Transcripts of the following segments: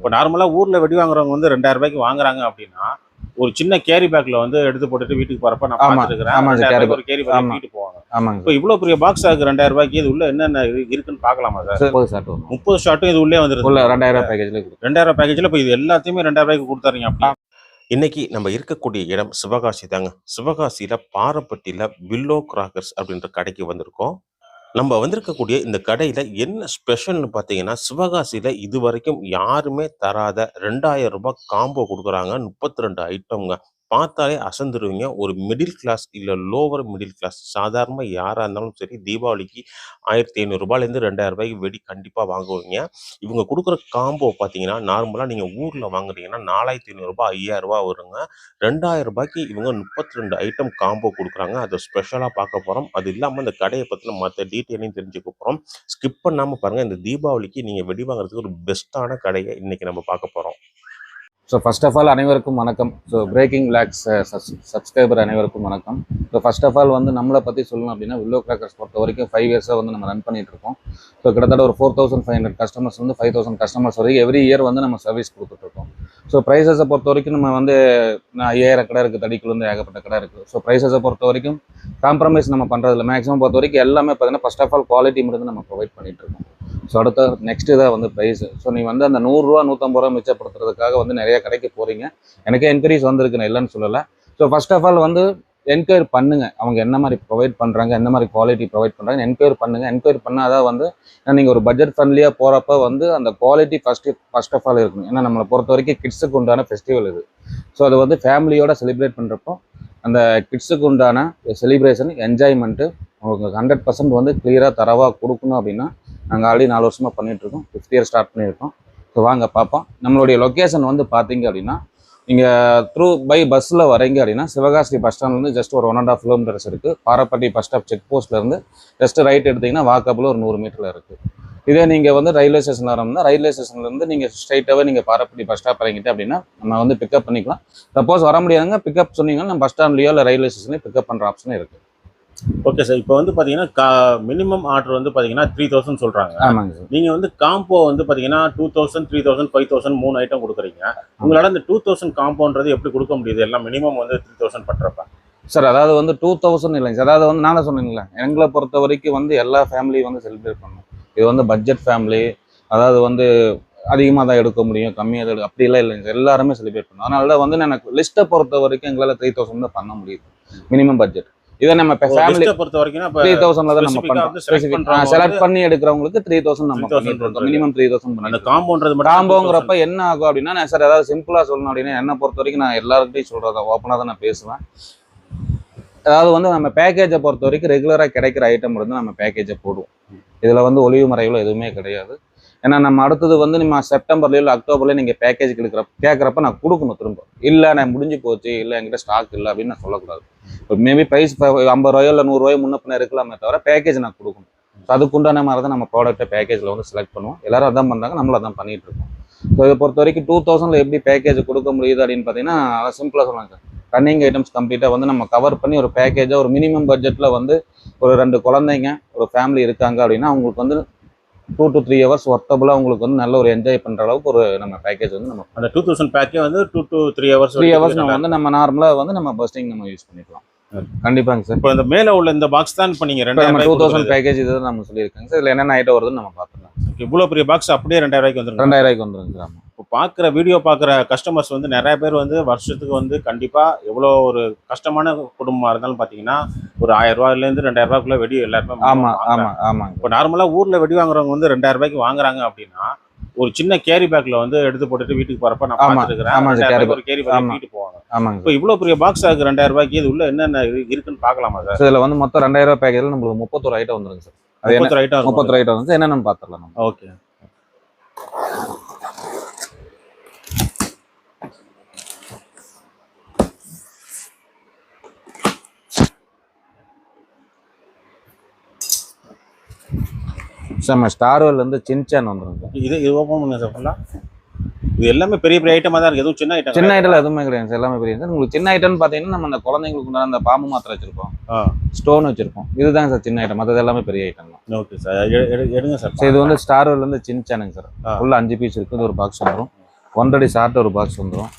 இப்போ நார்மலாக ஊரில் வெடி வாங்குறவங்க வந்து ரெண்டாயிரம் ரூபாய்க்கு வாங்குறாங்க அப்படின்னா ஒரு சின்ன கேரி பேக்ல வந்து எடுத்து போட்டுட்டு வீட்டுக்கு போறப்ப நான் பார்த்துருக்கிறேன். ஒரு கேரி பேக். வீட்டு போவாங்க. ஆமாங்க. இப்போ இவ்வளோ பெரிய பாக்ஸ் ஆகுது ரெண்டாயிரம் ரூபாய்க்கு. இது உள்ள என்னென்ன இரு- இருக்குன்னு பார்க்கலாமா சார்? சார் வரும் முப்பது ஷாட்டும் இது உள்ளே வந்துருது. உள்ள ரெண்டாயிரம் பேக்கேஜ்ல ரெண்டாயிரம் பேக்கேஜில் இப்போ இது எல்லாத்தையுமே ரெண்டாயிரம் ரூபாய்க்கு கொடுத்தாருங்க அப்படி. இன்னைக்கு நம்ம இருக்கக்கூடிய இடம் சிவகாசி தாங்க. சிவகாசியில பாரப்பட்டியில பில்லோ கிராக்கர்ஸ் அப்படின்ற கடைக்கு வந்திருக்கோம். நம்ம வந்திருக்கக்கூடிய இந்த கடையில என்ன ஸ்பெஷல்னு பார்த்தீங்கன்னா சிவகாசியில் இது வரைக்கும் யாருமே தராத ரெண்டாயிரம் ரூபாய் காம்போ கொடுக்குறாங்க. முப்பத்தி ரெண்டு ஐட்டம்ங்க பார்த்தாலே அசந்துருவீங்க. ஒரு மிடில் கிளாஸ் இல்லை லோவர் மிடில் கிளாஸ் சாதாரணமாக யாராக இருந்தாலும் சரி தீபாவளிக்கு ஆயிரத்தி ஐநூறுரூபாலேருந்து ரெண்டாயிரம் ரூபாய்க்கு வெடி கண்டிப்பாக வாங்குவீங்க. இவங்க கொடுக்குற காம்போ பார்த்தீங்கன்னா நார்மலாக நீங்கள் ஊரில் வாங்குறீங்கன்னா நாலாயிரத்தி ஐநூறுரூபா ஐயாயிரரூபா வருங்க. ரெண்டாயிரம் ரூபாய்க்கு இவங்க முப்பத்தி ரெண்டு ஐட்டம் காம்போ கொடுக்குறாங்க. அதை ஸ்பெஷலாக பார்க்க போகிறோம் அது இல்லாமல் இந்த கடையை பற்றின மற்ற டீட்டெயிலையும் தெரிஞ்சுக்க போகிறோம் ஸ்கிப் பண்ணாமல் பாருங்கள் இந்த தீபாவளிக்கு நீங்கள் வெடி வாங்குறதுக்கு ஒரு பெஸ்ட்டான கடையை இன்றைக்கி நம்ம பார்க்க போகிறோம் ஸோ ஃபஸ்ட் ஆஃப் ஆல் அனைவருக்கும் வணக்கம். ஸோ பிரேக்கிங் லேக்ஸ் சப்ஸ்கிரைபர் அனைவருக்கும் வணக்கம். ஸோ ஃபஸ்ட் ஆஃப் ஆல் வந்து நம்மளை பற்றி சொல்லணும் அப்படின்னா வில்லோ கிராக்கர்ஸ் பொறுத்த வரைக்கும் ஃபைவ் இயர்ஸாக வந்து நம்ம ரன் பண்ணிட்டு இருக்கோம். ஸோ கிட்டத்தட்ட ஒரு four thousand five hundred customers வந்து ஃபைவ் தௌசண்ட் கஸ்டமர்ஸ் வரைக்கும் எவ்ரி இயர் வந்து நம்ம சர்வீஸ் கொடுத்துட்ருக்கோம் ஸோ ப்ரைஸஸை பொறுத்த வரைக்கும் நம்ம வந்து நான் ஐயாயிரம் கடை இருக்குது தடிக்குள்ளே ஏகப்பட்ட கடை இருக்குது ஸோ ப்ரைஸஸை பொறுத்த வரைக்கும் காம்ப்ரமைஸ் நம்ம பண்ணுறதில்ல மேக்ஸிமம் பொறுத்த வரைக்கும் எல்லாமே பார்த்தீங்கன்னா ஃபஸ்ட் ஆஃப் ஆல் குவாலிட்டி மட்டும் நம்ம ப்ரொவைட் பண்ணிகிட்டு இருக்கோம். ஸோ அடுத்த நெக்ஸ்ட் இதாக வந்து ப்ரைஸு ஸோ நீ வந்து அந்த நூறுரூவா நூற்றம்பது ரூபா மிச்சப்படுத்துறதுக்காக வந்து நிறைய கடைக்கு போகிறீங்க எனக்கே என்கொயரிஸ் வந்திருக்கு நான் இல்லைன்னு சொல்லலை. ஸோ ஃபர்ஸ்ட் ஆஃப் ஆல் வந்து என்கொயரி பண்ணுங்க. அவங்க என்ன மாதிரி ப்ரொவைட் பண்ணுறாங்க என்ன மாதிரி குவாலிட்டி ப்ரொவைட் பண்ணுறாங்க என்கொயரி பண்ணுங்க. என்கொயரி பண்ணாதான் வந்து நீங்கள் ஒரு பட்ஜெட் ஃப்ரெண்ட்லியாக போகிறப்ப வந்து அந்த quality first first of all இருக்கணும். ஏன்னா நம்மளை பொறுத்த வரைக்கும் கிட்ஸுக்கு உண்டான ஃபெஸ்டிவல் இது. ஸோ அது வந்து ஃபேமிலியோட செலிப்ரேட் பண்ணுறப்போ அந்த கிட்ஸுக்கு உண்டான செலிப்ரேஷன் என்ஜாய்மெண்ட்டு உங்களுக்கு ஹண்ட்ரட் பர்சன்ட் வந்து கிளியராக தரவாக கொடுக்கணும் அப்படின்னா நாங்கள் ஆல்ரெடி நாலு வருஷமாக பண்ணிகிட்ருக்கோம் ஃபிஃப்த் இயர் ஸ்டார்ட் பண்ணியிருக்கோம். ஸோ வாங்க பார்ப்போம். நம்மளுடைய லொக்கேஷன் வந்து பார்த்தீங்க அப்படின்னா நீங்கள் த்ரூ பை பஸ்ஸில் வரீங்க அப்படின்னா சிவகாசி பஸ் ஸ்டாண்ட்லேருந்து ஜஸ்ட் ஒரு ஒன் அண்ட் ஆஃப் கிலோமீட்டர்ஸ் இருக்குது பாரப்பட்டி பஸ் ஸ்டாப் செக் போஸ்ட்லேருந்து ஜஸ்ட் ரைட் எடுத்திங்கன்னா வாக்கப்பில் ஒரு நூறு மீட்டரில் இருக்குது இதே நீங்கள் வந்து ரயில்வே ஸ்டேஷனில் வரணும்னா ரயில்வே ஸ்டேஷன்லேருந்து நீங்கள் ஸ்ட்ரைட்டாகவே நீங்கள் பாரப்பட்டி பஸ் ஸ்டாப் இறங்கிட்டு அப்படின்னா நம்ம வந்து பிக்கப் பண்ணிக்கலாம். சப்போஸ் வர முடியாதுங்க பிக்கப் சொன்னீங்கன்னா நம்ம பஸ் ஸ்டாண்ட்லேயோ இல்லை ரயில்வே ஸ்டேஷன்லேயோ பிக்கப் பண்ணுற ஆப்ஷனும் இருக்குது ஓகே சார் இப்போ வந்து பார்த்தீங்கன்னா மினிமம் ஆர்டர் வந்து பார்த்தீங்கன்னா த்ரீ தௌசண்ட் சொல்கிறாங்க ஆமாங்க சார் நீங்கள் வந்து காம்போ வந்து பார்த்தீங்கன்னா two thousand three thousand five thousand மூணு ஐட்டம் கொடுக்குறீங்க. உங்களால் இந்த டூ தௌசண்ட் காம்போன்றது எப்படி கொடுக்க முடியுது? எல்லாம் மினிமம் வந்து த்ரீ தௌசண்ட் பண்ணுறப்ப சார் அதாவது வந்து டூ தௌசண்ட் இல்லைங்க சார் அதாவது வந்து நானே சொன்னீங்களே எங்களை பொறுத்த வரைக்கும் வந்து எல்லா ஃபேமிலியும் வந்து செலிப்ரேட் பண்ணணும். இது வந்து பட்ஜெட் ஃபேமிலி அதாவது வந்து அதிகமாக தான் எடுக்க முடியும் கம்மியாக தான் எடுக்க அப்படிலாம் இல்லைங்க சார் எல்லாருமே செலிப்ரேட் பண்ணணும். அதனால தான் வந்து எனக்கு லிஸ்ட்டை பொறுத்த வரைக்கும் எங்களால் த்ரீ தௌசண்ட் தான் பண்ண முடியுது. மினிமம் பட்ஜெட் இதை நம்ம இப்போ ஃபேமிலி பொறுத்த வரைக்கும் த்ரீ தௌசண்ட்ல தான் நம்ம பண்ணுறோம் செலக்ட் பண்ணி எடுக்கிறவங்களுக்கு த்ரீ தௌசண்ட் நம்ம 3000 பண்ணிட்டு இருக்கோம். மினிமம் த்ரீ தௌசண்ட் பண்ணிட்டு காம்போன்றது காம்போங்கிறப்ப என்ன ஆகும் அப்படின்னா நான் சார் ஏதாவது சிம்பிளா சொல்லணும் அப்படின்னா என்னை பொறுத்த வரைக்கும் நான் எல்லாருக்கிட்டையும் சொல்றத ஓப்பனாக தான் நான் பேசுவேன். அதாவது வந்து நம்ம பேக்கேஜை பொறுத்த வரைக்கும் ரெகுலராக கிடைக்கிற ஐட்டம் வந்து நம்ம பேக்கேஜை போடுவோம். இதில் வந்து ஒளிவு மறைவில் எதுவுமே கிடையாது. ஏன்னா நம்ம அடுத்தது வந்து நம்ம செப்டம்பர்லயோ இல்லை அக்டோபர்லயோ நீங்கள் பேக்கேஜ் எடுக்கிற கேட்குறப்ப நான் கொடுக்கணும் திரும்ப. இல்லை நான் முடிஞ்சு போச்சு இல்லை என்கிட்ட ஸ்டாக் இல்லை அப்படின்னு நான் சொல்லக்கூடாது. மேபி ப்ரைஸ் ஐம்பது ரூபாயோ இல்லை நூறுரூவாயோ முன்ன பின்ன இருக்கலாமே தவிர பேக்கேஜ் நான் கொடுக்கணும். ஸோ அதுக்குண்டான மாதிரி தான் நம்ம ப்ராடக்ட்டை பேக்கேஜில் வந்து செலக்ட் பண்ணுவோம். எல்லாரும் அதான் பண்ணுறாங்க நம்மளும் அதான் பண்ணிட்டு இருக்கோம். ஸோ இதை பொறுத்த வரைக்கும் டூ தௌசண்ட்ல எப்படி பேக்கேஜ் கொடுக்க முடியுது அப்படின்னு பார்த்தீங்கன்னா அதை சிம்பிளாக சொன்னாங்க ரன்னிங் ஐட்டம்ஸ் கம்ப்ளீட்டாக வந்து நம்ம கவர் பண்ணி ஒரு பேக்கேஜாக ஒரு மினிமம் பட்ஜெட்டில் வந்து ஒரு ரெண்டு குழந்தைங்க ஒரு ஃபேமிலி இருக்காங்க அப்படின்னா அவங்களுக்கு வந்து டூ டு த்ரீ ஹவர்ஸ் ஒர்த்தபுளாக உங்களுக்கு வந்து நல்ல ஒரு என்ஜாய் பண்ணுற அளவுக்கு ஒரு நம்ம பேக்கேஜ் வந்து நம்ம அந்த டூ தௌசண்ட் பேக்கே வந்து two to three hours three hours நம்ம வந்து நம்ம நார்மலாக வந்து நம்ம பஸ்டிங் நம்ம யூஸ் பண்ணிக்கலாம். கண்டிப்பாங்க சார் இப்போ இந்த மேலே உள்ள இந்த பாக்ஸ் தான் இப்போ நீங்கள் நம்ம டூ ரெண்டாயிரம் தௌசண்ட் பேக்கேஜ் இதுதான் நம்ம சொல்லியிருக்காங்க சார் இதில் என்னென்ன ஐட்டம் வருதுன்னு நம்ம பார்த்துக்கலாம். இவ்வளோ பெரிய பாக்ஸ் அப்படியே ரெண்டாயிரம் ரூபாய்க்கு வந்துருங்க ரெண்டாயிரம் ரூபாய்க்கு வந்துருங்க சார் ஆமாம் இப்போ பார்க்குற வீடியோ பார்க்குற கஸ்டமர்ஸ் வந்து நிறைய பேர் வந்து வருஷத்துக்கு வந்து கண்டிப்பாக எவ்வளோ ஒரு கஷ்டமான குடும்பமாக இருந்தாலும் பார்த்தீங்கன்னா ஒரு ஆயிரம் ரூபாயிலேருந்து ரெண்டாயிரம் ரூபாய்க்குள்ள வெடி எல்லாருமே ஆமாம். ஆமாம் ஆமாங்க. இப்போ நார்மலாக ஊரில் வெடி வாங்குறவங்க வந்து ரெண்டாயிரம் ரூபாய்க்கு வாங்குறாங்க அப்படின்னா ஒரு சின்ன கேரி பேக்ல வந்து எடுத்து போட்டுட்டு வீட்டுக்கு போறப்ப நான் பார்த்துருக்கிறேன். ஒரு கேரி பேக். வீட்டு போவாங்க. இப்போ இவ்வளோ பெரிய பாக்ஸ் ஆகுது ரெண்டாயிரம் ரூபாய்க்கு இது உள்ள என்னென்ன இரு- இருக்குன்னு பார்க்கலாமா சார்? இதில் வந்து மொத்தம் ரெண்டாயிரம் ரூபாய் பேக்கேஜில் நம்மளுக்கு முப்பத்தொரு ஐட்டம் வந்துருங்க சார். அது என்ன? முப்பத்தி ஐட்டம் முப்பத்தொரு ஐட்டம் வந்து என்னென்னு பார்த்துடலாம் ஓகே. சார் நம்ம ஸ்டார்வெல்லேருந்து சின்சான் வந்துருங்க சார் இது இது ஓப்பன் பண்ணுங்க சார் ஃபுல்லா இது எல்லாமே பெரிய பெரிய ஐட்டமா தான் இருக்கு. எதுவும் சின்ன ஐட்டம் சின்ன ஐட்டம் எதுவுமே கிடையாது சார் எல்லாமே பெரிய சார் உங்களுக்கு சின்ன ஐட்டம்னு பார்த்தீங்கன்னா நம்ம அந்த குழந்தைங்களுக்கு உண்டான அந்த பாம்பு மாத்திரை வச்சிருப்போம். ஸ்டோன் வச்சிருப்போம். இதுதாங்க சார் சின்ன ஐட்டம் மற்றது எல்லாமே பெரிய ஐட்டம் தான். ஓகே சார் எடுங்க சார் சார் இது வந்து ஸ்டார்வெல்லேருந்து சின்சானுங்க சார். ஃபுல்லாக அஞ்சு பீஸ் இருக்குது ஒரு பாக்ஸ் வந்துடும் ஒன்றரை ஷார்ட் ஒரு பாக்ஸ் வந்துடும்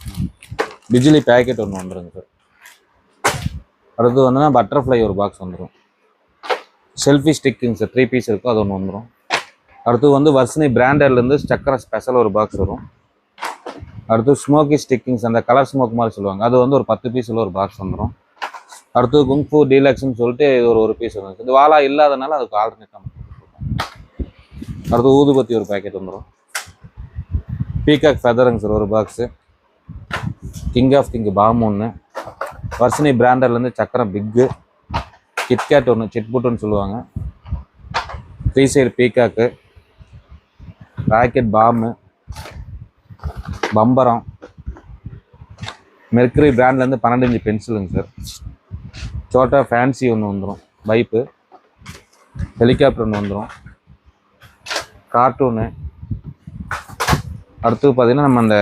பிஜிலி பேக்கெட் ஒன்று வந்துருங்க சார் அடுத்து வந்துன்னா பட்டர்ஃப்ளை ஒரு பாக்ஸ் வந்துடும் செல்ஃபி ஸ்டிக்குங்க சார் த்ரீ பீஸ் இருக்கும் அது ஒன்று வந்துடும் அடுத்து வந்து வர்ஷினி பிராண்டட்லேருந்து சக்கரை ஸ்பெஷல் ஒரு பாக்ஸ் வரும். அடுத்து ஸ்மோக்கி ஸ்டிக்கிங்ஸ் அந்த கலர் ஸ்மோக் மாதிரி சொல்லுவாங்க. அது வந்து ஒரு பத்து பீஸில் ஒரு பாக்ஸ் வந்துடும் அடுத்து குங்ஃபு டீலக்ஸ்னு சொல்லிட்டு இது ஒரு ஒரு பீஸ் வந்துருக்கு இது வாலா இல்லாதனால அதுக்கு ஆல்டர்னேட் அடுத்து ஊதுபத்தி ஒரு பேக்கெட் வந்துடும் பீகாக் ஃபெதருங்க சார் ஒரு box king of king bomb ஒன்று வர்ஷினி பிராண்டட்லேருந்து சக்கரம் பிக்கு கிட்கேட் ஒன்று சிட்புட்டுன்னு சொல்லுவாங்க. த்ரீ சைடு பீகாக்கு ராக்கெட் பாம்பு பம்பரம் மெர்க்ரி பிராண்ட்லேருந்து பன்னெண்டு இன்ச்சு பென்சிலுங்க சார் சோட்டா ஃபேன்சி ஒன்று வந்துடும் பைப்பு ஹெலிகாப்டர் ஒன்று வந்துடும் கார்ட்டூனு அடுத்து பார்த்தீங்கன்னா நம்ம அந்த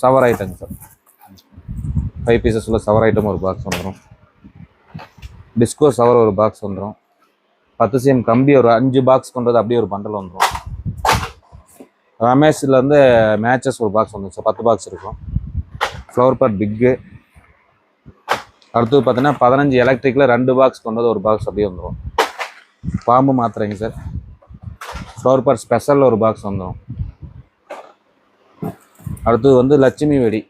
சவர் ஐட்டங்க சார் ஃபைவ் பீசஸ் உள்ள சவர் ஐட்டம் ஒரு பாக்ஸ் வந்துடும் டிஸ்கோ சவர் ஒரு பாக்ஸ் வந்துடும் பத்து சிஎம் கம்பி ஒரு அஞ்சு பாக்ஸ் கொண்டது அப்படியே ஒரு பண்டல் வந்துடும் ரமேஷ்லேருந்து மேட்சஸ் ஒரு பாக்ஸ் வந்துடும் சார் பத்து பாக்ஸ் இருக்கும். ஃப்ளவர் பாட் பிக்கு அடுத்து பார்த்தீங்கன்னா பதினஞ்சு எலக்ட்ரிக்கில் ரெண்டு பாக்ஸ் கொண்டது ஒரு பாக்ஸ் அப்படியே வந்துடும் பாம்பு மாத்திரைங்க சார் ஃப்ளவர் பாட் ஸ்பெஷலில் ஒரு பாக்ஸ் வந்துடும் அடுத்து வந்து லட்சுமி வெடி.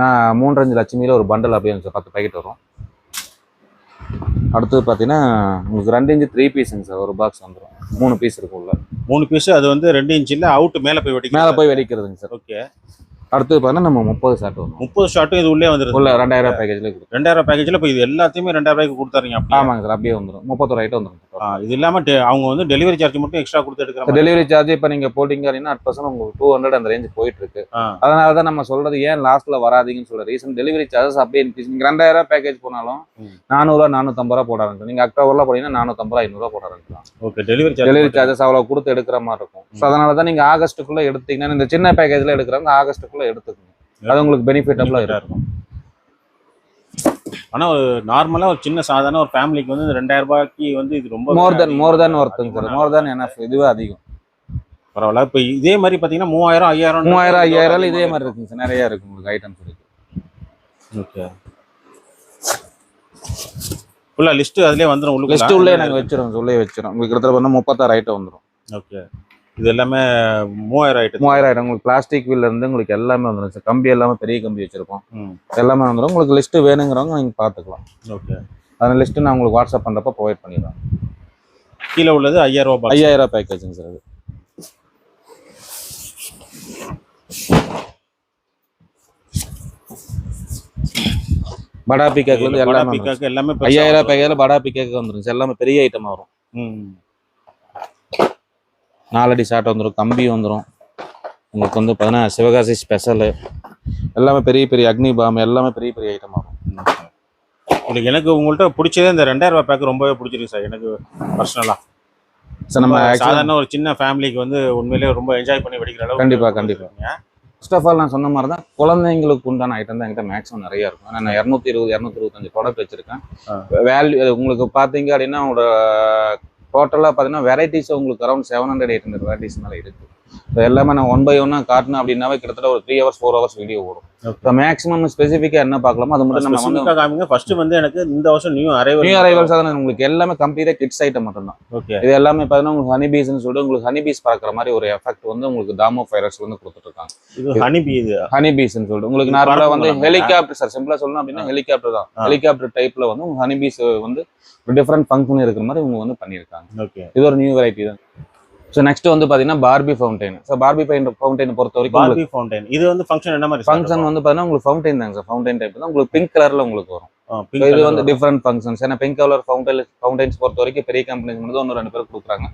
நான் மூன்றஞ்சு லட்சுமியில் ஒரு பண்டல் அப்படியே வந்துச்சு. பத்து பாக்கெட் வரும். அடுத்தது பார்த்தீங்கன்னா உங்களுக்கு ரெண்டு இன்ச்சு த்ரீ பீஸுங்க சார் ஒரு பாக்ஸ் வந்துடும் மூணு பீஸ் இருக்கும் உள்ள. மூணு பீஸ் அது வந்து ரெண்டு இன்ச்சில் அவுட் மேலே போய் வெடிக்கும் மேலே போய் வெடிக்கிறதுங்க சார். ஓகே அடுத்தது பார்த்தீங்கன்னா நம்ம முப்பது ஷாட் வரும். முப்பது ஷாட்டும் இது உள்ளே வந்துருது. உள்ள ரெண்டாயிரம் பேக்கேஜ்ல ரெண்டாயிரம் பேக்கேஜில் இப்போ இது எல்லாத்தையுமே ரெண்டாயிரம் ரூபாய்க்கு கொடுத்தாருங்க ஆமாங்க சார் அப்படியே வந்துடும் முப்பத்தொரு ஐட்டம் வந்துடும் இது இல்லாமல் அவங்க வந்து டெலிவரி சார்ஜ் மட்டும் எக்ஸ்ட்ரா கொடுத்து எடுக்கிற டெலிவரி சார்ஜ் இப்போ நீங்கள் போட்டிங்க அப்படின்னா அட் பர்சன்ட் உங்களுக்கு டூ ஹண்ட்ரட் அந்த ரேஞ்ச் போயிட்டு இருக்கு. அதனால தான் நம்ம சொல்றது ஏன் லாஸ்ட்ல வராதீங்கன்னு சொல்ற ரீசன் டெலிவரி சார்ஜஸ் அப்படியே இன்க்ரீஸ் நீங்கள் ரெண்டாயிரம் ரூபாய் பேக்கேஜ் போனாலும் ம். நானூறுரூவா நானூற்றம்பது ரூபா போட ஆரம்பிச்சு நீங்கள் அக்டோபர்ல போனீங்கன்னா நானூற்றம்பது ரூபா ஐநூறுரூவா போட ஆரம்பிக்கலாம் ஓகே டெலிவரி டெலிவரி சார்ஜஸ் அவ்வளோ கொடுத்து எடுக்கிற மாதிரி இருக்கும். ஸோ அதனால தான் நீங்கள் ஆகஸ்ட்டுக்குள்ளே எடுத்தீங்கன்னா இந்த சின்ன பேக்கேஜில் எடுக்கிறவங்க ஆகஸ்ட்டுக்குள்ளே எடுத்துக்கணும். அது உங்களுக்கு பெனிஃபிட்டபுளாக இருக்கும். ஆனால் ஒரு நார்மலாக ஒரு சின்ன சாதாரண ஒரு ஃபேமிலிக்கு வந்து ரெண்டாயிரம் ரூபாய்க்கு வந்து இது ரொம்ப மோர் தென் மோர் தென் ஒருத்தங்க சார். மோர் தென் என்ன இதுவே அதிகம். பரவாயில்ல. இப்போ இதே மாதிரி பார்த்தீங்கன்னா மூவாயிரம் ஐயாயிரம் மூவாயிரம் ஐயாயிரம் இதே மாதிரி இருக்குங்க சார். நிறைய இருக்கு உங்களுக்கு ஐட்டம்ஸ் இருக்கு. ஓகே ஃபுல்லாக லிஸ்ட்டு அதுலேயே வந்துடும் உள்ளுக்குள்ள. லிஸ்ட் உள்ளே நாங்கள் வச்சிரோம் உள்ளே வச்சிரோம் உங்களுக்கு கிட்டத்தட்ட பண்ணால் முப்பத்தாறு ஐட்டம் வந்துடும் ஓகே இது எல்லாமே மூவாயிரம் ஆயிட்டு மூவாயிரம் ஐட்டம் உங்களுக்கு பிளாஸ்டிக் வீல்ல இருந்து உங்களுக்கு எல்லாமே வந்துடும் சார். கம்பி எல்லாமே பெரிய கம்பி வச்சிருக்கோம். எல்லாமே வந்துடும் உங்களுக்கு லிஸ்ட் வேணுங்கிறவங்க நீங்கள் பார்த்துக்கலாம் ஓகே. அந்த லிஸ்ட்டு நான் உங்களுக்கு வாட்ஸ்அப் பண்ணுறப்ப ப்ரொவைட் பண்ணிடுறேன். கீழே உள்ளது ஐயாயிரம் ரூபாய். ஐயாயிரம் பேக்கேஜுங்க சார் அது. படா பிக்காக்கு எல்லாமே ஐயாயிரம் வந்துரும். பேக்கேஜில் படா பிக்காக்கு வந்துடும் சார். எல்லாமே பெரிய ஐட்டம் வரும். ம். நாலடி ஷாட் வந்துடும் கம்பி வந்துடும் உங்களுக்கு வந்து பார்த்தீங்கன்னா சிவகாசி ஸ்பெஷலு எல்லாமே பெரிய பெரிய அக்னி பாம் எல்லாமே பெரிய பெரிய ஐட்டம் வரும் உங்களுக்கு எனக்கு உங்கள்கிட்ட பிடிச்சதே இந்த ரெண்டாயிரம் ரூபாய் பேக் ரொம்பவே பிடிச்சிருக்கு சார் எனக்கு பர்சனலாக சார் நம்ம சாதாரண ஒரு சின்ன ஃபேமிலிக்கு வந்து உண்மையிலேயே ரொம்ப என்ஜாய் பண்ணி வெடிக்கிற அளவுக்கு கண்டிப்பா, கண்டிப்பா. ஃபர்ஸ்ட் ஆஃப் ஆல் நான் சொன்ன மாதிரி தான் குழந்தைங்களுக்கு உண்டான ஐட்டம் தான் என்கிட்ட மேக்ஸிமம் நிறைய இருக்கும். ஏன்னா நான் இரநூத்தி இருபது இரநூத்தி இருபத்தஞ்சு ப்ராடக்ட் வச்சிருக்கேன். வேல்யூ உங்களுக்கு பார்த்தீங்க அப்படின்னா உங்களோட டோட்டலாக பார்த்தீங்கன்னா வெரைட்டிஸ் உங்களுக்கு around seven hundred eight hundred varieties மேலே இருக்கு. இப்போ எல்லாமே நான் ஒன் பை ஒன்னாக காட்டணும் அப்படின்னாவே கிட்டத்தட்ட ஒரு three hours four hours video ஓடும். இப்போ மேக்ஸிமம் ஸ்பெசிஃபிக்காக என்ன பார்க்கலாமோ அது மட்டும் நம்ம வந்து காமிங்க. ஃபர்ஸ்ட் வந்து எனக்கு இந்த வருஷம் நியூ அரைவல் நியூ அரைவல்ஸ் தான் உங்களுக்கு எல்லாமே கம்ப்ளீட்டாக கிட்ஸ் ஐட்டம் மட்டும்தான். ஓகே இது எல்லாமே பார்த்தீங்கன்னா உங்களுக்கு ஹனி பீஸ்னு சொல்லிட்டு உங்களுக்கு ஹனி பீஸ் பறக்கிற மாதிரி ஒரு எஃபெக்ட் வந்து உங்களுக்கு தாமோ ஃபைரஸ் வந்து கொடுத்துட்டு இருக்காங்க இது ஹனி பீ இது. ஹனி பீஸ்னு சொல்லிட்டு. உங்களுக்கு இது நார்மலா பறக்கும் வந்து. ஹெலிகாப்டர் சார் சிம்பிளா சொல்லணும் அப்படின்னா ஹெலிகாப்டர் தான். ஹெலிகாப்டர் டைப்ல வந்து உங்க ஹனி பீஸ் வந்து ஒரு டிஃப்ரெண்ட் ஃபங்க்ஷன் இருக்கிற மாதிரி இவங்க வந்து பண்ணியிருக்காங்க. ஓகே இது ஒரு நியூ வெரைட்டி தான். ஸோ நெக்ஸ்ட் வந்து பாத்தீங்கன்னா Barbie fountain so Barbie fountain பொறுத்த வரைக்கும் பார்பி ஃபவுண்டைன் இது வந்து ஃபங்க்ஷன் என்ன மாதிரி ஃபங்க்ஷன் வந்து பாத்தீங்கன்னா உங்களுக்கு ஃபவுண்டைன் தாங்க சார். ஃபவுண்டைன் டைப் தான். உங்களுக்கு பிங்க் கலர்ல உங்களுக்கு வரும். இது வந்து டிஃப்ரெண்ட் ஃபங்க்ஷன்ஸ் ஏன்னா பிங்க் கலர் ஃபவுண்டைன் ஃபவுண்டைன்ஸ் பொறுத்த வரைக்கும் பெரிய கம்பெனிஸ் மட்டும் ஒன்று ரெண்டு பேர் கொடுக்குறாங்க.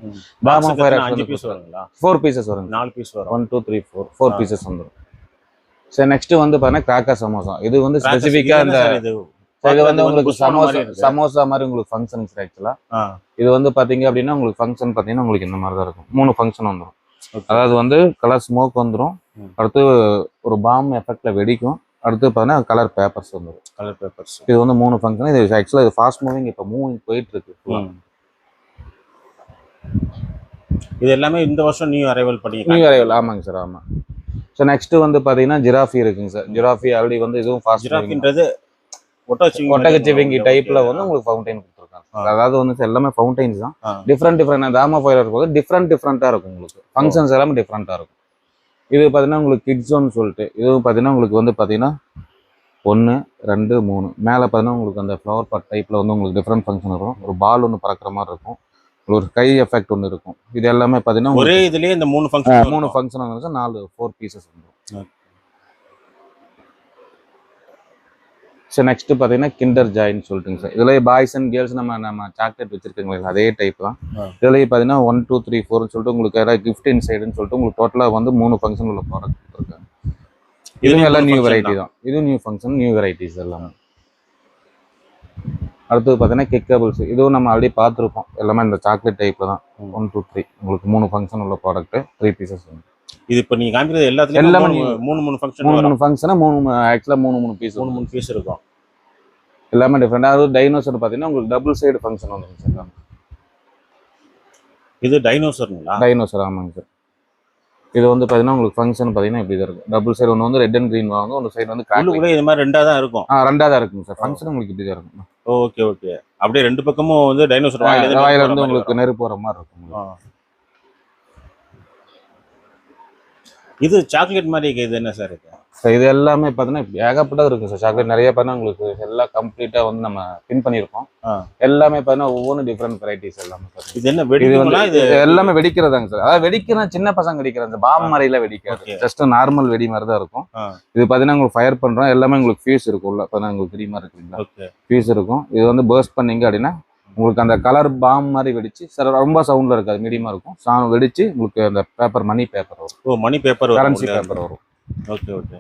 Damo Fire அஞ்சு பீஸ் வருங்களா? ஃபோர் பீசஸ் வரும் நாலு பீஸ் வரும். One two three four four. Pieces வந்துடும். சரி நெக்ஸ்ட் வந்து பாத்தீங்கன்னா கிராக்கர் சமோசா. இது வந்து Crackers, ஸ்பெசிஃபிக்கா இது இந்த இது வந்து உங்களுக்கு சமோசா. சமோசா மாதிரி உங்களுக்கு ஃபங்க்ஷன்ஸ் ஆக்சுவலா இது வந்து பாத்தீங்க அப்படின்னா உங்களுக்கு ஃபங்க்ஷன் பாத்தீங்கன்னா உங்களுக்கு இந்த மாதிரி தான் இருக்கும். மூணு ஃபங்க்ஷன் வந்துடும். அதாவது வந்து கலர் ஸ்மோக் வந்துடும். அடுத்து ஒரு பாம் எஃபெக்ட்ல வெடிக்கும். அடுத்து பார்த்தீங்கன்னா கலர் பேப்பர்ஸ் வந்துடும் கலர் பேப்பர்ஸ் இது வந்து மூணு ஃபங்க்ஷன் இது ஆக்சுவலாக இது ஃபாஸ்ட் மூவிங் இப்போ மூவிங் போயிட்டு இருக்கு இது எல்லாமே இந்த வருஷம் நியூ அரைவல் நியூ பண்ணிருக்காங்க அரைவல் ஆமாங்க சார் ஆமா. ஸோ நெக்ஸ்ட் வந்து பார்த்தீங்கன்னா ஜிராஃபி இருக்குங்க சார் ஜிராஃபி ஆல்ரெடி வந்து இதுவும் ஃபாஸ்ட் ஜிராஃபின்றது ஒட்டகச்சிவிங்கி டைப்ல வந்து உங்களுக்கு ஃபவுண்டைன் கொடுத்துருக்காங்க. அதாவது வந்து எல்லாமே ஃபவுண்டைன்ஸ் தான். டிஃப்ரெண்ட் டிஃப்ரெண்ட் தாமா ஃபைலர் இருக்கும் டிஃப்ரெண்ட் டிஃப்ரெண்ட்டாக இருக்கும் உங்களுக்கு. ஃபங்க்ஷன்ஸ் எல்லாமே டிஃப்ரெண்ட்டாக இருக்கும். இது பார்த்தீங்கன்னா உங்களுக்கு கிட்ஸ் ஜோன் சொல்லிட்டு இதுவும் பார்த்தீங்கன்னா உங்களுக்கு வந்து பார்த்தீங்கன்னா ஒன்று ரெண்டு மூணு. மேலே பார்த்தீங்கன்னா உங்களுக்கு அந்த ஃப்ளவர் பாட் டைப்பில் வந்து உங்களுக்கு டிஃப்ரெண்ட் ஃபங்க்ஷன் இருக்கும். ஒரு பால் ஒன்று பறக்கிற மாதிரி இருக்கும். ஒரு கை எஃபெக்ட் ஒன்று இருக்கும். இது எல்லாமே பார்த்தீங்கன்னா ஒரே இதுலயே இந்த மூணு ஃபங்க்ஷன் மூணு ஃபங்க்ஷன் வந்து நாலு ஃபோர் பீசஸ் வந்துடும் ஸோ நெக்ஸ்ட் பார்த்தீங்கன்னா கிண்டர் ஜாயின்னு சொல்லிட்டுங்க சார் இதில் பாய்ஸ் அண்ட் கேர்ள்ஸ் நம்ம நம்ம சாக்லேட் வச்சிருக்கோங்களா அதே டைப் தான். இதுலேயே பார்த்தீங்கன்னா ஒன் டூ த்ரீ ஃபோர்னு சொல்லிட்டு உங்களுக்கு ஏதாவது கிஃப்ட் இன்சைடுன்னு சொல்லிட்டு உங்களுக்கு டோட்டலாக வந்து மூணு ஃபங்க்ஷன் உள்ள ப்ராடக்ட் கொடுத்துருக்காங்க. இதுவும் எல்லாம் நியூ வெரைட்டி தான். இதுவும் நியூ ஃபங்க்ஷன் நியூ வெரைட்டிஸ் எல்லாமே. அடுத்தது பார்த்தீங்கன்னா கிக்கபிள்ஸ் இதுவும் நம்ம ஆல்ரெடி பார்த்துருப்போம். எல்லாமே இந்த சாக்லேட் டைப்பில் தான். ஒன் டூ த்ரீ உங்களுக்கு மூணு ஃபங்க்ஷன் உள்ள ப்ராடக்ட் த்ரீ பீசஸ் இது இப்ப நீங்க காமிக்கிறது எல்லாத்துலயும் எல்லாமே மூணு. மூணு ஃபங்க்ஷன் மூணு மூணு ஃபங்க்ஷனாக மூணு ஆக்சுவலாக மூணு மூணு பீஸ் மூணு மூணு பீஸ் இருக்கும். எல்லாமே டிஃப்ரெண்ட் அதாவது டைனோசர் பார்த்தீங்கன்னா உங்களுக்கு டபுள் சைடு ஃபங்க்ஷன் வந்துருங்க சார் இது டைனோசருங்களா டைனோசர் ஆமாங்க சார் இது வந்து பார்த்தீங்கன்னா உங்களுக்கு ஃபங்க்ஷன் பார்த்தீங்கன்னா இப்படி தான் இருக்கும். டபுள் சைடு ஒன்று வந்து ரெட் அண்ட் க்ரீன் வாங்க ஒன்று சைடு வந்து உள்ளுக்குள்ள இது மாதிரி ரெண்டா தான் இருக்கும். ஆ ரெண்டாக தான் இருக்குங்க சார் ஃபங்க்ஷன் உங்களுக்கு இப்படி தான் இருக்கும். Okay okay. அப்படியே ரெண்டு பக்கமும் வந்து டைனோசர் வாயில இருந்து வாயில நெருப்பு இருந்து வர மாதிரி உங்களுக்கு நெருப்பு வர மாதிரி இருக்கும் உங்களுக்கு. வரும். ஆ. இது சாக்லேட் மாதிரி இருக்கு. இது என்ன சார் இது So இது எல்லாமே பார்த்தீங்கன்னா இப்படி ஏகப்பட்டது இருக்கும் சார் சாக்லேட் நிறைய பார்த்தீங்கன்னா உங்களுக்கு எல்லாம் கம்ப்ளீட்டாக வந்து நம்ம பின் பண்ணியிருக்கோம். எல்லாமே பார்த்தீங்கன்னா ஒவ்வொன்றும் டிஃப்ரெண்ட் வெரைட்டிஸ் எல்லாமே. இது என்ன இது எல்லாமே வெடிக்கிறதாங்க சார் அதாவது வெடிக்கிறா சின்ன பசங்க வெடிக்கிறது அந்த பாம் மாதிரில வெடிக்காது. ஜஸ்ட் நார்மல் வெடி மாதிரி தான் இருக்கும். இது பார்த்தீங்கன்னா உங்களுக்கு ஃபயர் பண்றோம் எல்லாமே உங்களுக்கு ஃபியூஸ் இருக்கும் உள்ள பார்த்தீங்கன்னா உங்களுக்கு தெரியுமா இருக்குங்களா ஓகே ஃபியூஸ் இருக்கும் இது வந்து பர்ஸ்ட் பண்ணீங்க அப்படின்னா உங்களுக்கு அந்த கலர் பாம் மாதிரி வெடிச்சு சார் ரொம்ப சவுண்ட்ல இருக்காது மீடியமா இருக்கும். சவுண்ட் வெடிச்சு உங்களுக்கு அந்த பேப்பர் மணி பேப்பர் வரும். ஓ மணி பேப்பர் கரன்சி பேப்பர் வரும். ஓகே ஓகே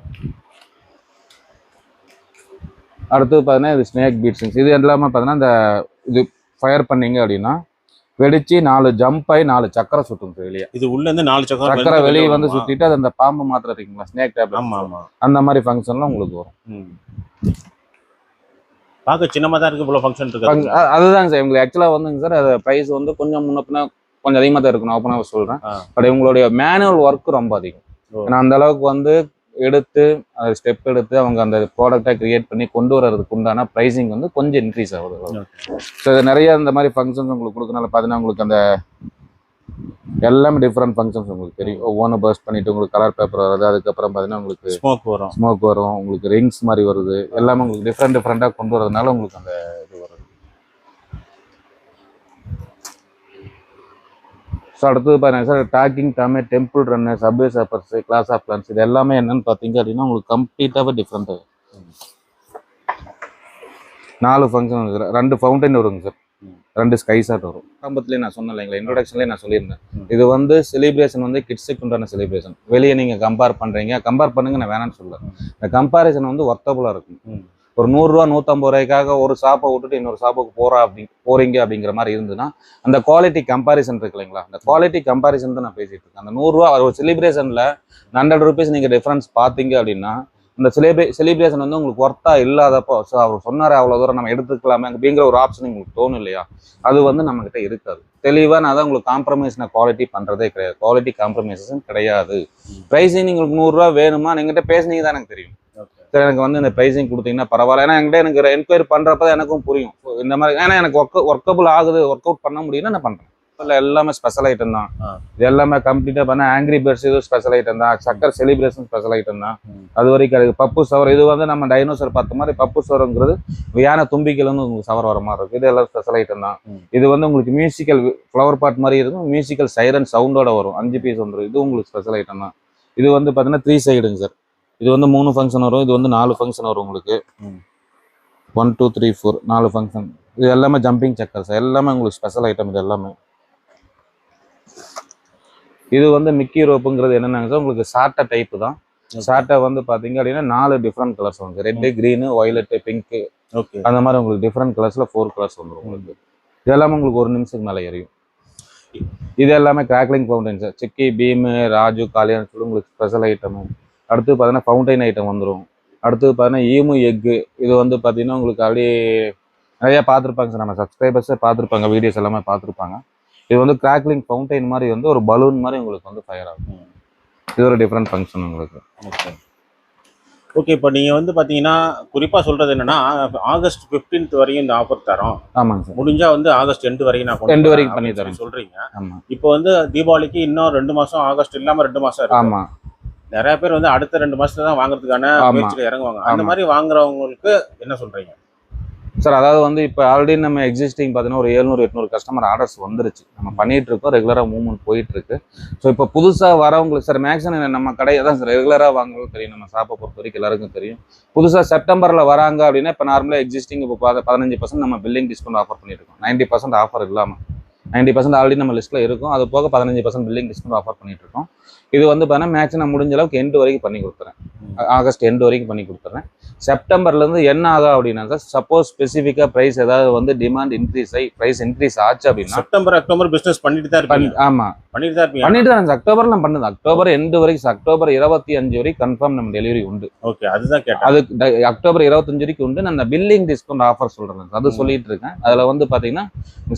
அடுத்து பார்த்தீங்கன்னா இது ஸ்னேக் பீட்ஸ் இது எல்லாமே பார்த்தீங்கன்னா இந்த இது ஃபயர் பண்ணீங்க அப்படின்னா வெடிச்சு நாலு ஜம்ப் ஆகி நாலு சக்கரை சுட்டும் வெளியே. இது உள்ள இருந்து நாலு சக்கரம் சக்கரை வெளியே வந்து? சுத்திட்டு அது அந்த பாம்பு மாத்திரை இருக்கீங்களா ஸ்னேக் டேப்லெட் ஆமா ஆமா. அந்த மாதிரி ஃபங்க்ஷன்லாம் உங்களுக்கு வரும். பார்க்க சின்னமா தான் இருக்கு இவ்வளவு ஃபங்க்ஷன் இருக்கு. அதுதாங்க சார். உங்களுக்கு ஆக்சுவலாக வந்துங்க சார் அது ப்ரைஸ் வந்து கொஞ்சம் முன்ன பின்ன கொஞ்சம் அதிகமாக தான் இருக்கும் நான் ஓப்பனாக சொல்கிறேன். பட் உங்களுடைய மேனுவல் ஒர்க் ரொம்ப அதிகம். ஏன்னா அந்த அளவுக்கு வந்து எடுத்து ஸ்டெப் எடுத்து அவங்க அந்த ப்ராடக்டை கிரியேட் பண்ணி கொண்டு வர்றதுக்கு உண்டான ப்ரைஸிங் வந்து கொஞ்சம் இன்க்ரீஸ் ஆகுது. ஸோ இது நிறைய இந்த மாதிரி ஃபங்க்ஷன்ஸ் உங்களுக்கு கொடுக்கறனால பார்த்தீங்கன்னா உங்களுக்கு அந்த எல்லாமே டிஃப்ரெண்ட் ஃபங்க்ஷன்ஸ் உங்களுக்கு தெரியும். ஒவ்வொன்று பர்ஸ்ட் பண்ணிட்டு உங்களுக்கு கலர் பேப்பர் வருது அதுக்கப்புறம் பார்த்தீங்கன்னா உங்களுக்கு ஸ்மோக் வரும். ஸ்மோக் வரும் உங்களுக்கு ரிங்ஸ் மாதிரி வருது. எல்லாமே உங்களுக்கு டிஃப்ரெண்ட் டிஃப்ரெண்ட்டாக கொண்டு வரதுனால உங்களுக்கு அந்த இது வருது ஸோ அடுத்தது பாருங்க sir docking டாமே temple run subway surfers clash of clans இது எல்லாமே என்னன்னு பார்த்தீங்க அப்படின்னா உங்களுக்கு கம்ப்ளீட்டாகவே டிஃப்ரெண்ட் நாலு ஃபங்க்ஷன் இருக்குது ரெண்டு ஃபவுண்டைன் வருங்க சார் ரெண்டு ஸ்கை ஷாட் வரும். ஆரம்பத்துலேயே நான் சொன்னேன் இல்லைங்களா இன்ட்ரோடக்ஷன்லேயே நான் சொல்லியிருந்தேன். இது வந்து செலிப்ரேஷன் வந்து கிட்ஸுக்கு உண்டான செலிப்ரேஷன் வெளியே நீங்கள் கம்பேர் பண்ணுறீங்க கம்பேர் பண்ணுங்க நான் வேணாம்னு சொல்லல. இந்த கம்பேரிசன் வந்து ஒர்த்தபுளாக இருக்கும். ஒரு நூறுரூவா நூற்றம்பது ரூபாய்க்காக ஒரு ஷாப்பை விட்டுட்டு இன்னொரு ஷாப்புக்கு போகிறா அப்படி போறீங்க அப்படிங்கிற மாதிரி இருந்ததுன்னா அந்த குவாலிட்டி கம்பாரிசன் இருக்கு இல்லைங்களா? அந்த குவாலிட்டி கம்பாரிசன் தான் நான் பேசிட்டு இருக்கேன். அந்த நூறுரூவா ஒரு செலிப்ரேஷனில் ஹண்ட்ரட் ருபீஸ் நீங்கள் டிஃப்ரென்ஸ் பார்த்தீங்க அப்படின்னா இந்த செலிப்ரே செலிப்ரேஷன் வந்து உங்களுக்கு ஒர்த்தா இல்லாதப்போ ஸோ அவர் சொன்னார் அவ்வளோ தூரம் நம்ம எடுத்துக்கலாமே அப்படிங்கிற ஒரு ஆப்ஷன் உங்களுக்கு தோணும் இல்லையா? அது வந்து நம்மக்கிட்ட இருக்காது. தெளிவாக நான் தான் உங்களுக்கு காம்ப்ரமைஸ் நான் குவாலிட்டி பண்ணுறதே கிடையாது. குவாலிட்டி காம்ப்ரமைசஸும் கிடையாது. ப்ரைஸிங் உங்களுக்கு நூறுரூவா வேணுமா? நீங்கள்கிட்ட பேசுனீங்க தான் எனக்கு தெரியும். சரி எனக்கு வந்து இந்த ப்ரைஸிங் கொடுத்தீங்கன்னா பரவாயில்ல. ஏன்னா என்கிட்ட எனக்கு என்கொயரி பண்ணுறப்ப தான் எனக்கும் புரியும். இந்த மாதிரி ஏன்னா எனக்கு ஒர்க் ஒர்க்கபிள் ஆகுது. ஒர்க் அவுட் பண்ண முடியும்னா நான் பண்ணுறேன் இல்லை எல்லாமே ஸ்பெஷல் ஐட்டம் தான். இது எல்லாமே கம்ப்ளீட்டாக பண்ண ஆங்கிரி பேர்ட்ஸ் இது ஸ்பெஷல் ஐட்டம் தான். சக்கர் செலிப்ரேஷன் ஸ்பெஷல் ஐட்டம் தான். அது வரைக்கும் அதுக்கு பப்பு சவர் இது வந்து நம்ம டைனோசர் பார்த்த மாதிரி பப்பு சவருங்கிறது யானை தும்பிக்கையில் வந்து உங்களுக்கு சவர் வர மாதிரி இருக்கும் இது எல்லாம் ஸ்பெஷல் ஐட்டம் தான். இது வந்து உங்களுக்கு மியூசிக்கல் ஃப்ளவர் பாட் மாதிரி இருக்கும். மியூசிக்கல் சைரன் சவுண்டோட வரும். அஞ்சு பீஸ் வந்துடும் இது உங்களுக்கு ஸ்பெஷல் ஐட்டம் தான். இது வந்து பார்த்தீங்கன்னா த்ரீ சைடுங்க சார் இது வந்து மூணு ஃபங்க்ஷன் வரும். இது வந்து நாலு ஃபங்க்ஷன் வரும் உங்களுக்கு. ஒன் டூ த்ரீ ஃபோர் நாலு ஃபங்க்ஷன் இது எல்லாமே ஜம்பிங் சக்கர்ஸ் எல்லாமே உங்களுக்கு ஸ்பெஷல் ஐட்டம் இது எல்லாமே. இது வந்து மிக்கி ரோப்புங்கிறது என்னன்னாங்க உங்களுக்கு சாட்டை டைப்பு தான். சாட்டை வந்து பார்த்தீங்க அப்படின்னா நாலு டிஃப்ரெண்ட் கலர்ஸ் வந்து red green violet pink okay அந்த மாதிரி உங்களுக்கு டிஃப்ரெண்ட் கலர்ஸில் ஃபோர் கலர்ஸ் வந்துடும் உங்களுக்கு. இது எல்லாமே உங்களுக்கு ஒரு நிமிஷத்துக்கு மேலே எரியும். இது எல்லாமே கிராக்லிங் ஃபவுண்டைன் சார் சிக்கி பீமு ராஜு காலியான்னு சொல்லி உங்களுக்கு ஸ்பெஷல் ஐட்டம் அடுத்து பார்த்தீங்கன்னா ஃபவுண்டைன் ஐட்டம் வந்துடும் அடுத்து பார்த்தீங்கன்னா ஈமு எக்கு இது வந்து பார்த்தீங்கன்னா உங்களுக்கு அப்படியே நிறைய பார்த்துருப்பாங்க சார் நம்ம சப்ஸ்கிரைபர்ஸே பார்த்துருப்பாங்க வீடியோஸ் எல்லாமே பார்த்துருப்பாங்க இது வந்து கிராக்லிங் ஃபவுண்டைன் மாதிரி வந்து ஒரு பலூன் மாதிரி உங்களுக்கு வந்து ஃபயர் ஆகும். இது ஒரு டிஃப்ரெண்ட் ஃபங்க்ஷன் உங்களுக்கு. ஓகே ஓகே இப்போ நீங்கள் வந்து பார்த்தீங்கன்னா குறிப்பாக சொல்கிறது என்னன்னா ஆகஸ்ட் 15th வரையும் இந்த ஆஃபர் தரோம். ஆமாங்க சார். முடிஞ்சா வந்து ஆகஸ்ட் எண்டு வரைக்கும் நான் வரேன் வரைக்கும் பண்ணி தரேன். சொல்றீங்க. ஆமாம் இப்போ வந்து தீபாவளிக்கு இன்னும் ரெண்டு மாசம் ஆகஸ்ட் இல்லாம ரெண்டு மாசம் இருக்கு. ஆமாம் நிறைய பேர் வந்து அடுத்த ரெண்டு மாசத்துல தான் வாங்குறதுக்கான. முயற்சியில இறங்குவாங்க. அந்த. மாதிரி வாங்குறவங்களுக்கு என்ன சொல்றீங்க? சார் அதாவது வந்து இப்போ ஆல்ரெடி நம்ம எக்ஸிஸ்டிங் பார்த்தீங்கன்னா ஒரு ஏழ்நூறு எட்நூறு கஸ்டமர் ஆர்டர்ஸ் வந்துருச்சு. நம்ம பண்ணிட்டு இருக்கோம். ரெகுலராக மூவ்மெண்ட் போயிட்டு இருக்கு. ஸோ இப்போ புதுசாக வரவங்களுக்கு சார் மேக்ஸிமம் நம்ம கடையை தான் சார் ரெகுலராக வாங்குறது தெரியும். நம்ம ஷாப்பை பொறுத்த வரைக்கும் எல்லாருக்கும் தெரியும். புதுசாக செப்டம்பரில் வராங்க அப்படின்னா இப்போ நார்மலாக எக்ஸிஸ்டிங் இப்போ பதினஞ்சு பர்சன்ட் நம்ம பில்லிங் டிஸ்கவுண்ட் ஆஃபர் பண்ணியிருக்கோம் நைன்டி பர்சன்ட் ஆஃபர் இல்லாமல் நைன்டி பர்சன்ட் ஆல்ரெடி நம்ம லிஸ்ட்டில் இருக்கும். அது போக பதினஞ்சு பர்சன்ட் பில்லிங் டிஸ்கவுண்ட் ஆஃபர் பண்ணிட்டு இருக்கோம் இது வந்து பார்த்தீங்கன்னா மேக்ஸிமம் முடிஞ்ச அளவுக்கு எண்டு வரைக்கும் பண்ணி கொடுத்துறேன். ஆகஸ்ட் எண்டு வரைக்கும் பண்ணி கொடுத்துறேன். செப்டம்பர்லேருந்து என்ன ஆகும் அப்படின்னா சார் சப்போஸ் ஸ்பெசிஃபிக்காக ப்ரைஸ் ஏதாவது வந்து டிமாண்ட் இன்க்ரீஸ் ஆகி ப்ரைஸ் இன்க்ரீஸ் ஆச்சு அப்படின்னா செப்டம்பர் அக்டோபர் பிசினஸ் பண்ணிட்டு தான் ஆமாம் பண்ணிட்டு தான் இருப்பீங்க. பண்ணிட்டு தான் அக்டோபர் நான் பண்ணுது. அக்டோபர் எண்டு வரைக்கும் அக்டோபர் இருபத்தி அஞ்சு வரைக்கும் கன்ஃபார்ம் நம்ம டெலிவரி உண்டு. ஓகே அதுதான் கேட்டேன். அது ட- அக்டோபர் இருபத்தஞ்சு வரைக்கும் உண்டு. நான் பில்லிங் டிஸ்கவுண்ட் ஆஃபர் சொல்கிறேன் அது சொல்லிட்டு இருக்கேன். அதில் வந்து பார்த்தீங்கன்னா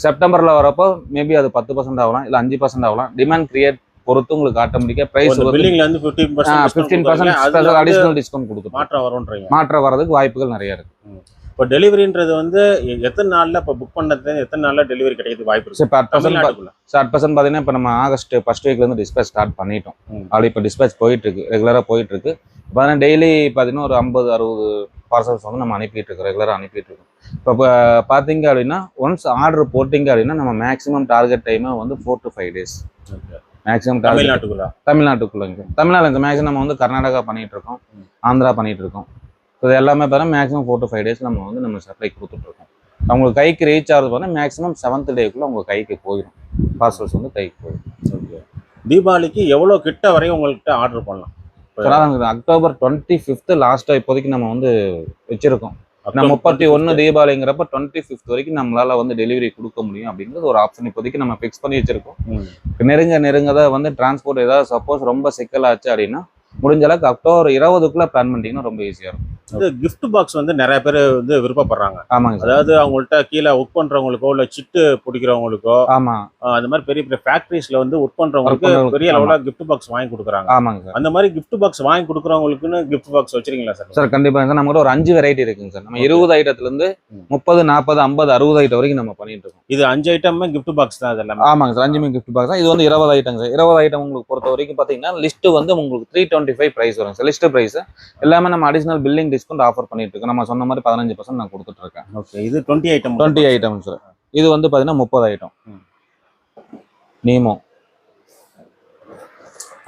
செப்டம்பரில் வரப்போ மேபி அது பத்து பர்சன்ட் ஆகலாம் இல்லை அஞ்சு பர்சன்ட் ஆகலாம். டிமாண்ட் கிரியேட் பொறுத்து உங்களுக்கு ஆட்டோமேட்டிக்காக ப்ரைஸ் வந்து பில்லிங்ல இருந்து ஃபிஃப்டீன் பர்சன்ட் அடிஷனல் டிஸ்கவுண்ட் கொடுத்துருவோம் மாற்றம் வரும்ன்றீங்க. மாற்ற வர்றதுக்கு வாய்ப்புகள் நிறைய இருக்கு. இப்போ டெலிவரின்றது வந்து எத்தனை நாள்ல இப்போ புக் பண்ணது எத்தனை நாள்ல டெலிவரி கிடைக்கிறது வாய்ப்பு இருக்கு? சரி இப்போ அட் பர்சன்ட் தமிழ்நாட்டுக்குள்ள. அட் பர்சன்ட் பார்த்தீங்கன்னா இப்போ நம்ம ஆகஸ்ட் ஃபர்ஸ்ட் வீக்ல இருந்து டிஸ்பேச் ஸ்டார்ட் பண்ணிட்டோம். ஆல்ரெடி இப்போ டிஸ்பேச் போயிட்டு இருக்கு ரெகுலராக போயிட்டு இருக்கு பார்த்தீங்கன்னா டெய்லி பார்த்தீங்கன்னா ஒரு ஐம்பது அறுபது பார்சல்ஸ் வந்து நம்ம அனுப்பிட்டு இருக்கோம் ரெகுலராக அனுப்பிட்டு இருக்கோம். இப்போ பார்த்தீங்க அப்படின்னா ஒன்ஸ் ஆர்டர் போட்டிங்க அப்படின்னா நம்ம மேக்ஸிமம் டார்கெட் டைமே வந்து four to five days maximum தமிழ்நாட்டுக்குள்ள? தமிழ்நாட்டுக்குள்ள இங்கே. தமிழ்நாடு மேக்ஸிமம் நம்ம வந்து கர்நாடகா பண்ணிட்டு இருக்கோம். ஆந்திரா பண்ணிட்டு இருக்கோம். இது எல்லாமே பார்த்தா maximum four to five days நம்ம வந்து நம்ம சப்ளை கொடுத்துட்ருக்கோம் அவங்களுக்கு கைக்கு ரீச் ஆகுது பார்த்தா மேக்ஸிமம் செவன்த் டேக்குள்ள உங்க கைக்கு போயிடும் பார்சல்ஸ் வந்து கைக்கு போயிடும் ஓகே தீபாவளிக்கு எவ்வளவு கிட்ட வரையும் உங்கள்கிட்ட ஆர்டர் பண்ணலாம்? அக்டோபர் டுவெண்ட்டி ஃபிஃப்த் லாஸ்ட்டாக இப்போதைக்கு நம்ம வந்து வச்சிருக்கோம். அக்டோபர் முப்பத்தி 25th. ஒன்று தீபாவளிங்கிறப்ப டுவெண்ட்டி ஃபிஃப்த் வரைக்கும் நம்மளால வந்து டெலிவரி கொடுக்க முடியும் அப்படிங்கிறது ஒரு ஆப்ஷன் இப்போதைக்கு நம்ம ஃபிக்ஸ் பண்ணி வச்சிருக்கோம். நெருங்க நெருங்க தான் வந்து டிரான்ஸ்போர்ட் ஏதாவது சப்போஸ் ரொம்ப சிக்கலாச்சு அப்படின்னா முடிஞ்ச அளவுக்கு அக்டோபர் இருபதுக்குள்ள பிளான் பண்ணிட்டீங்கன்னா ரொம்ப ஈஸியாக இருக்கும். இது gift பாக்ஸ் வந்து நிறைய பேர் வந்து விருப்பப்படுறாங்க. ஆமாங்க அதாவது அவங்கள்ட்ட கீழே ஒர்க் பண்றவங்களுக்கோ இல்ல சிட்டு பிடிக்கிறவங்களுக்கோ ஆஹ் அந்த மாதிரி பெரிய பெரிய ஃபேக்டரிஸ்ல வந்து ஒர்க் பண்றவங்களுக்கு பெரிய அளவுல gift பாக்ஸ் வாங்கி கொடுக்குறாங்க. ஆமாங்க சார். அந்த மாதிரி gift பாக்ஸ் வாங்கி கொடுக்குறவங்களுக்குன்னு gift பாக்ஸ் வச்சிருக்கீங்களா சார்? சார் கண்டிப்பாக சார் நம்ம ஒரு அஞ்சு வெரைட்டி இருக்குங்க சார். நம்ம இருபது ஐட்டத்துலேருந்து ம். முப்பது நாற்பது ஐம்பது அறுபது ஐட்டம் வரைக்கும் நம்ம பண்ணிட்டு இருக்கோம். இது அஞ்சு ஐட்டமே gift பாக்ஸ் தான் இது எல்லாமே. ஆமாங்க சார். அஞ்சு மீன் கிஃப்ட் பாக்ஸ் தான். இது வந்து இருபது ஐட்டம் சார். இருபது ஐட்டம் உங்களுக்கு பொறுத்த வரைக்கும் பார்த்தீங்கன்னா லிஸ்ட்டு வந்து உங்களுக்கு த்ரீ டுவெண்ட்டி ஃபைவ் ப்ரைஸ் வரும் சார் லிஸ்ட் ப்ரைஸ் எல்லாமே நம்ம அடிஷனல் பில்லிங் டிஸ்கவுண்ட் ஆஃபர் பண்ணிட்டு இருக்கோம். நம்ம சொன்ன மாதிரி பதினஞ்சு பர்சன்ட் நான் கொடுத்துட்டு இருக்கேன். ஓகே இது twenty item twenty item sir இது வந்து பார்த்தீங்கன்னா முப்பது ஐட்டம். நீமோ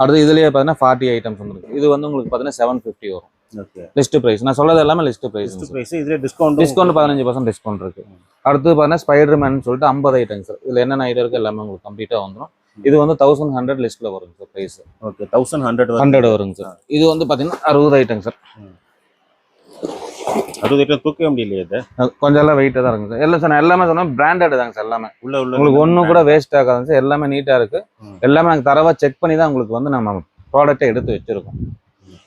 அடுத்து இதுலயே பார்த்தீங்கன்னா ஃபார்ட்டி ஐட்டம்ஸ் வந்துருக்கு இது வந்து உங்களுக்கு பார்த்தீங்கன்னா செவன் ஃபிஃப்டி வரும். ஓகே லிஸ்ட் ப்ரைஸ் நான் சொல்றது எல்லாமே லிஸ்ட் ப்ரைஸ் லிஸ்ட் பிரைஸ் இதுல டிஸ்கவுண்ட் டிஸ்கவுண்ட் பதினஞ்சு பர்சன்ட் டிஸ்கவுண்ட் இருக்கு. அடுத்து பார்த்தீங்கன்னா ஸ்பைடர் மேன் சொல்லிட்டு ஐம்பது ஐட்டம் சார் இதுல என்னென்ன ஐட்டம் இருக்கு எல்லாமே உங்களுக்கு கம்ப்ளீட்டாக வந்துடும் இது வந்து தௌசண்ட் ஹண்ட்ரட் லிஸ்ட்ல வரும் sir price okay thousand hundred hundred வருங்க சார் இது வந்து பார்த்தீங்கன்னா அறுபது ஐட்டம் சார் அறுபது ஐட்டம் தூக்கவே முடியலையே இது? கொஞ்சம் எல்லாம் வெயிட்டாக தான் இருக்குங்க சார் எல்லாம் சார் நான் எல்லாமே சொன்னா பிராண்டட் தாங்க சார் எல்லாமே. உள்ள உள்ள உங்களுக்கு ஒன்றும் கூட வேஸ்ட் ஆகாதுங்க சார் எல்லாமே நீட்டாக இருக்கு. எல்லாமே நாங்கள் தரவா செக் பண்ணி தான் உங்களுக்கு வந்து நம்ம ப்ராடக்ட்டை எடுத்து வச்சிருக்கோம்.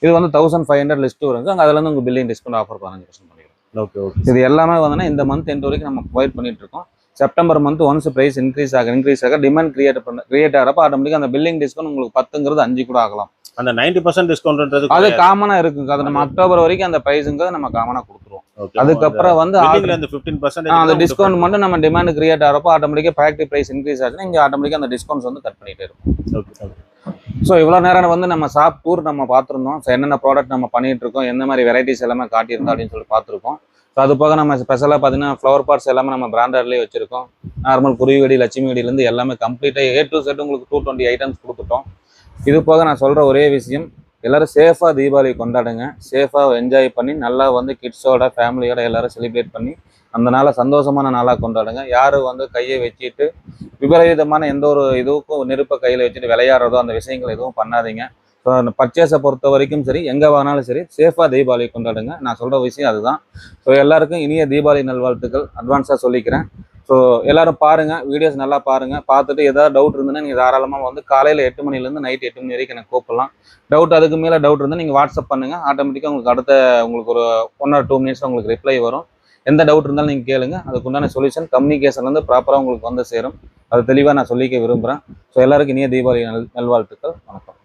இது வந்து தௌசண்ட் ஃபைவ் ஹண்ட்ரட் லிஸ்ட் வருங்க அங்கே அதுல இருந்து உங்களுக்கு பில்லிங் டிஸ்கவுண்ட் ஆஃபர் பதினஞ்சு பர்சன்ட் ஓகே ஓகே இது எல்லாமே வந்து இந்த மந்த் எண்ட் வரைக்கும் நம்ம ப்ரொவைட் பண்ணிட்டு இருக்கோம். September month once price increase ஆக இன்க்ரீஸ் ஆக டிமாண்ட் கிரியேட் பண்ண கிரியேட் ஆகிறப்ப ஆட்டோமேட்டிக்காக அந்த பில்லிங் டிஸ்கவுண்ட் உங்களுக்கு பத்துங்கிறது அஞ்சு கூட ஆகலாம். அந்த நைன்டி பர்சன்ட் டிஸ்கவுண்ட்ன்றது அது காமனா இருக்குங்க. அது நம்ம அக்டோபர் வரைக்கும் அந்த பிரைஸுங்கிறத நம்ம காமனா கொடுத்துருவோம். அதுக்கப்புறம் வந்து பில்லிங்ல இந்த 15% ஆ, அந்த டிஸ்கவுண்ட் மட்டும் நம்ம டிமாண்ட் கிரியேட் ஆகிறப்போ ஆட்டோமேட்டிக்காக ஃபேக்டரி பிரைஸ் இன்க்ரீஸ் ஆச்சுன்னா இங்கே ஆட்டோமேட்டிக்காக அந்த டிஸ்கவுண்ட்ஸ் வந்து கட் பண்ணிட்டே இருக்கும். ஸோ இவ்வளோ நேரம் வந்து நம்ம ஷாப் டூர் நம்ம பார்த்துருந்தோம். ஸோ என்னென்ன ப்ராடக்ட் நம்ம பண்ணிட்டு இருக்கோம் எந்த மாதிரி வெரைட்டிஸ் எல்லாமே காட்டியிருந்தோம் அப்படின்னு சொல்லி பார்த்துருக்கோம். ஸோ அது போக நம்ம ஸ்பெஷலாக பார்த்தீங்கன்னா ஃப்ளவர் பார்ட்ஸ் எல்லாமே நம்ம பிராண்டட்லேயே வச்சிருக்கோம். நார்மல் குருவி வெடி லட்சுமி வெடியிலேருந்து எல்லாமே கம்ப்ளீட்டாக ஏ டு செட் உங்களுக்கு டூ டுவெண்ட்டி ஐட்டம்ஸ் கொடுத்துட்டோம். இது போக நான் சொல்கிற ஒரே விஷயம் எல்லாரும் சேஃபாக தீபாவளி கொண்டாடுங்க. சேஃபாக என்ஜாய் பண்ணி நல்லா வந்து கிட்ஸோட ஃபேமிலியோட எல்லோரும் செலிப்ரேட் பண்ணி அந்த நாளை சந்தோஷமான நாளாக கொண்டாடுங்க. யாரும் வந்து கையை வச்சுட்டு விபரீதமான எந்த ஒரு இதுக்கும் நெருப்பை கையில் வச்சுட்டு விளையாடுறதோ அந்த விஷயங்கள் எதுவும் பண்ணாதீங்க. பர்ச்சேஸை பொறுத்த வரைக்கும் சரி எங்கே வாங்கினாலும் சரி சேஃபாக தீபாவளி கொண்டாடுங்க. நான் சொல்கிற விஷயம் அதுதான். ஸோ எல்லாருக்கும் இனிய தீபாவளி நல்வாழ்த்துக்கள். அட்வான்ஸாக சொல்லிக்கிறேன். ஸோ எல்லாரும் பாருங்கள் வீடியோஸ் நல்லா பாருங்கள் பார்த்துட்டு ஏதாவது டவுட் இருந்ததுன்னா நீங்கள் தாராளமாக வந்து காலையில் எட்டு மணிலேருந்து நைட் எட்டு மணி வரைக்கும் எனக்கு கூப்பிடலாம். டவுட் அதுக்கு மேலே டவுட் இருந்தால் நீங்கள் வாட்ஸ்அப் பண்ணுங்கள் ஆட்டோமேட்டிக்காக உங்களுக்கு அடுத்த உங்களுக்கு ஒரு ஒன் ஆர் டூ மினிட்ஸ் உங்களுக்கு ரிப்ளை வரும். எந்த டவுட் இருந்தாலும் நீங்கள் கேளுங்க. அதுக்கு உண்டான சொல்யூஷன் கம்யூனிகேஷன்லேருந்து ப்ராப்பராக உங்களுக்கு வந்து சேரும். அது தெளிவாக நான் சொல்லிக்க விரும்புகிறேன் ஸோ எல்லாருக்கும் இனிய தீபாவளி நல் நல்வாழ்த்துக்கள். வணக்கம்.